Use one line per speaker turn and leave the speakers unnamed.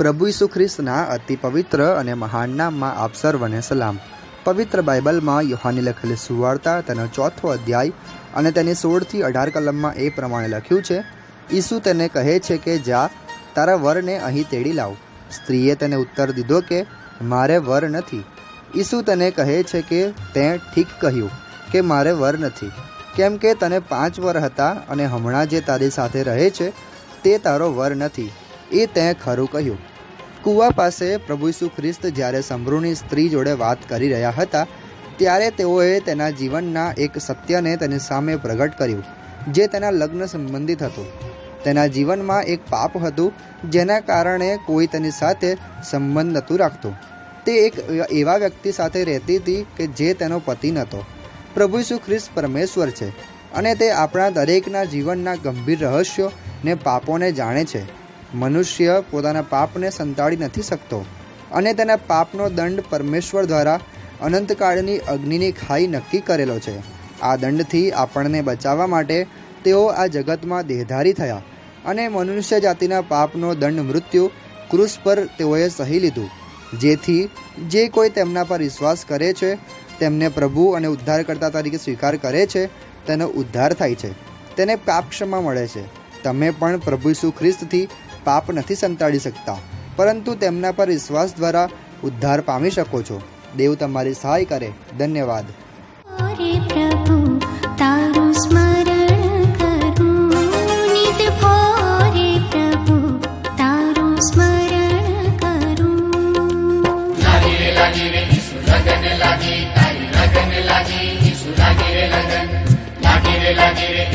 પ્રભુ ઈસુ ખ્રિસ્તના અતિ પવિત્ર અને મહાન નામમાં આપ સર્વને સલામ. પવિત્ર બાઇબલમાં યોહાની લખેલી સુવાર્તા તેનો ચોથો અધ્યાય અને તેની સોળથી અઢાર કલમમાં એ પ્રમાણે લખ્યું છે, ઈસુ તેને કહે છે કે જા, તારા વરને અહીં તેડી લાવ. સ્ત્રીએ તેને ઉત્તર દીધો કે, મારે વર નથી. ઈસુ તેને કહે છે કે તે ઠીક કહ્યું કે, મારે વર નથી. કેમ કે તને પાંચ વર હતા અને હમણાં જે તારી સાથે રહે છે, તે તારો વર નથી. એ તે ખરું કહ્યું. કૂવા પાસે પ્રભુ ઈસુ ખ્રિસ્ત જ્યારે સમૃહની સ્ત્રી જોડે વાત કરી રહ્યા હતા, ત્યારે તેઓએ તેના જીવનના એક સત્યને તેની સામે પ્રગટ કર્યું, જે તેના લગ્ન સંબંધિત હતું. તેના જીવનમાં એક પાપ હતું, જેના કારણે કોઈ તેની સાથે સંબંધ નહોતું રાખતું. તે એક એવા વ્યક્તિ સાથે રહેતી હતી કે જે તેનો પતિ નહોતો. પ્રભુ ઈસુ ખ્રિસ્ત પરમેશ્વર છે અને તે આપણા દરેકના જીવનના ગંભીર રહસ્યો ને પાપોને જાણે છે. મનુષ્ય પોતાના પાપને સંતાડી નથી શકતો અને તેના પાપનો દંડ પરમેશ્વર દ્વારા અનંતકાળની અગ્નિની ખાઈ નક્કી કરેલો છે. આ દંડથી આપણને બચાવવા માટે તેઓ આ જગતમાં દેહધારી થયા અને મનુષ્ય જાતિના પાપનો દંડ મૃત્યુ ક્રુસ પર તેઓએ સહી લીધું. જેથી જે કોઈ તેમના પર વિશ્વાસ કરે છે, તેમને પ્રભુ અને ઉદ્ધારકર્તા તરીકે સ્વીકાર કરે છે, તેનો ઉદ્ધાર થાય છે. તેને પાપ ક્ષમા મળે છે. તમે પણ પ્રભુ ઈસુ ખ્રિસ્તથી પાપ નથી સંતાડી શકતા. પરંતુ તેમના પર વિશ્વાસ દ્વારા ઉદ્ધાર પામી શકો છો. દેવ તમારી સહાય કરે. ધન્યવાદ.
પ્રભુ તારું સ્મરણ કરું. નિત ભોરે પ્રભુ તારું સ્મરણ કરું.
લાગી રે